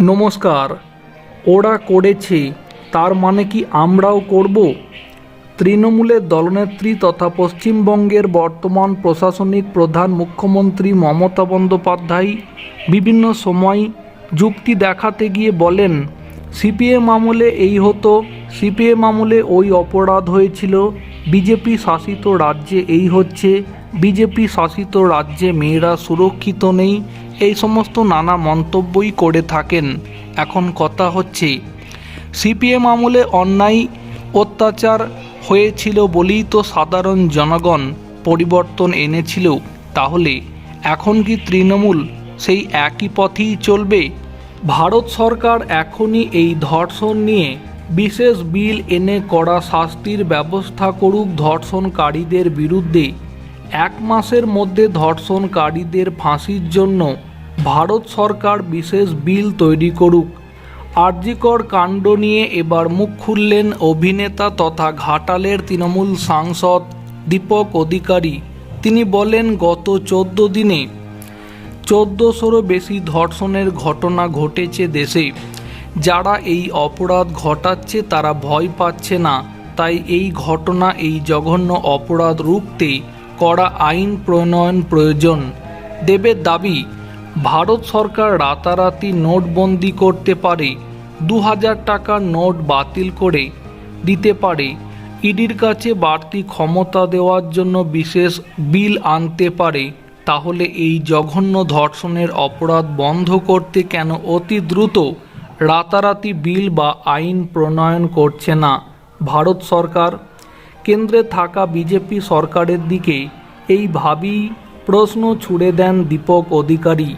নমস্কার, ওরা করেছে, তার মানে কি আমরাও করব? তৃণমূলের দলনেত্রী তথা পশ্চিমবঙ্গের বর্তমান প্রশাসনিক প্রধান মুখ্যমন্ত্রী মমতা বন্দ্যোপাধ্যায় বিভিন্ন সময় যুক্তি দেখাতে গিয়ে বলেন, সিপিএম আমলে এই হতো সিপিএম আমলে ওই অপরাধ হয়েছিল। বিজেপি শাসিত রাজ্যে এই হচ্ছে। বিজেপি শাসিত রাজ্যে মেয়েরা সুরক্ষিত নেই। এই সমস্ত নানা মন্তব্যই করে থাকেন। এখন কথা হচ্ছে সিপিএম আমলে অন্যায় অত্যাচার হয়েছিল বলেই তো সাধারণ জনগণ পরিবর্তন এনেছিল। তাহলে এখন কি তৃণমূল সেই একই পথেই চলবে? ভারত সরকার এখনই এই ধর্ষণ নিয়ে বিশেষ বিল এনে কড়া শাস্তির ব্যবস্থা করুক ধর্ষণকারীদের বিরুদ্ধে। এক মাসের মধ্যে ধর্ষণকারীদের ফাঁসির জন্য ভারত সরকার বিশেষ বিল তৈরি করুক। আরজিকর কাণ্ড নিয়ে এবার মুখ খুললেন অভিনেতা তথা ঘাটালের তৃণমূল সাংসদ দীপক অধিকারী। তিনি বলেন, গত চোদ্দ দিনে চোদ্দোশোরও বেশি ধর্ষণের ঘটনা ঘটেছে দেশে। যারা এই অপরাধ ঘটাচ্ছে তারা ভয় পাচ্ছে না। তাই এই ঘটনা এই জঘন্য অপরাধ রুখতে কড়া আইন প্রণয়ন প্রয়োজন। দেবের দাবি, ভারত সরকার রাতারাতি নোটবন্দি করতে পারে দু হাজার টাকার নোট বাতিল করে দিতে পারে, ইডির কাছে বাড়তি ক্ষমতা দেওয়ার জন্য বিশেষ বিল আনতে পারে। তাহলে এই জঘন্য ধর্ষণের অপরাধ বন্ধ করতে কেন অতি দ্রুত রাতারাতি বিল বা আইন প্রণয়ন করছে না। ভারত সরকার কেন্দ্রে থাকা বিজেপি সরকারের দিকে এই এইভাবেই প্রশ্ন ছুড়ে দেন দীপক অধিকারী।